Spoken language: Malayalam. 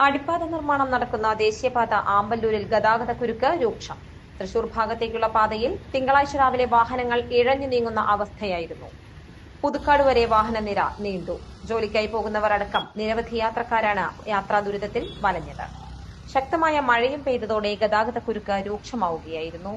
അടിപ്പാത നിർമ്മാണം നടക്കുന്ന ദേശീയപാത ആമ്പല്ലൂരിൽ ഗതാഗത കുരുക്ക് രൂക്ഷം. തൃശൂർ ഭാഗത്തേക്കുള്ള പാതയിൽ തിങ്കളാഴ്ച രാവിലെ വാഹനങ്ങൾ ഇഴഞ്ഞു നീങ്ങുന്ന അവസ്ഥയായിരുന്നു. പുതുക്കാട് വരെ വാഹനനിര നീണ്ടു. ജോലിക്കായി പോകുന്നവർ അടക്കം നിരവധി യാത്രക്കാരാണ് യാത്രാ ദുരിതത്തിൽ വലഞ്ഞത്. ശക്തമായ മഴയും പെയ്തതോടെ ഗതാഗത കുരുക്ക് രൂക്ഷമാവുകയായിരുന്നു.